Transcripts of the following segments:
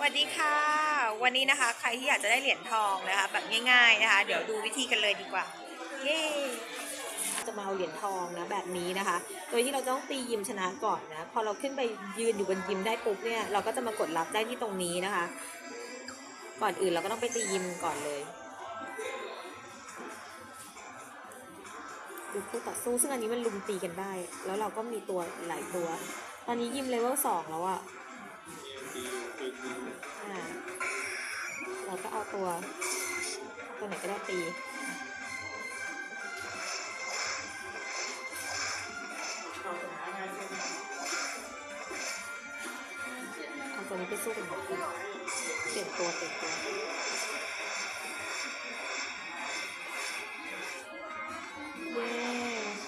สวัสดีค่ะ วันนี้นะคะ ใครที่อยากจะได้เหรียญทองนะคะ แบบง่ายๆนะคะ เดี๋ยวดูวิธีกันเลยดีกว่า เย้จะมาเอาเหรียญทองนะแบบนี้นะคะ โดยที่เราต้องตียิมชนะก่อนนะ พอเราขึ้นไปยืนอยู่บนยิมได้ปุ๊บเนี่ย เราก็จะมากดรับได้ที่ตรงนี้นะคะ ก่อนอื่นเราก็ต้องไปตียิมก่อนเลยดูคู่ต่อสู้ซึ่งอันนี้มันลุมตีกันได้ แล้วเราก็มีตัวหลายตัว ตอนนี้ยิมเลเวลสองแล้วอะ เราก็เอาตัวตัวไหนก็ได้ตีเอาตัวนี้ไปสู้กันหมดเปลี่ยนตัวเปลี่ยนตัวเย้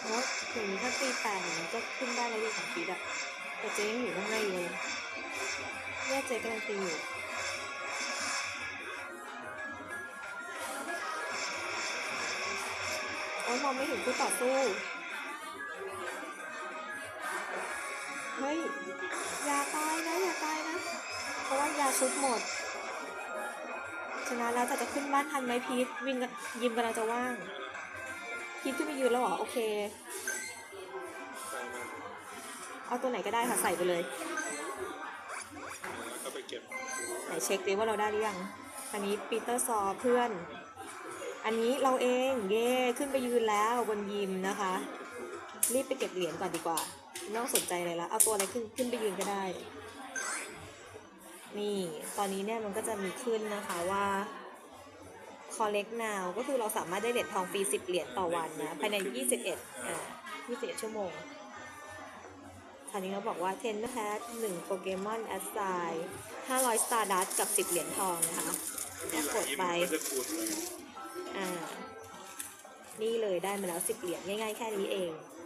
แล้ถึงถ้าตีแปดมันก็ขึ้นได้แล้วดีของพีดอะแต่เจ๊ยังอยู่ข้างในเลย เนี่ยเจ๊กำลังตีอยู่โอ้มองไม่เห็นคู่ต่อสู้ เฮ้ย อย่าตายนะ อย่าตายนะ เพราะว่ายาชุดหมด ชนะแล้วแต่จะขึ้นบ้านทันไหมพีทวิงกันยิมกำลังจะว่าง พีทขึ้นไปยืนแล้วเหรอ โอเค เอาตัวไหนก็ได้ค่ะ ใส่ไปเลย ไปเก็บไหนเช็คดิว่าเราได้หรือยัง อันนี้ปีเตอร์ซอเพื่อน อันนี้เราเองเย่ขึ้นไปยืนแล้วบนยิมนะคะ รีบไปเก็บเหรียญก่อนดีกว่าไม่ต้องสนใจเลยละเอาตัวอะไรขึ้นขึ้นไปยืนก็ได้ นี่ตอนนี้เนี่ยมันก็จะมีขึ้นนะคะว่า collect now ก็คือเราสามารถได้เหรียญทองฟรี 10 เหรียญต่อวันนะ ภายใน 21 อ่า 21 ชั่วโมง คราวนี้เขาบอกว่า10แพท1โปเกมอนแอสไซ500 Star Dust กับ10เหรียญทองนะคะแล้วกดไปมันจะคูณเลยอ่า นี่เลยได้มาแล้ว10เหรียญง่ายๆแค่นี้เองเ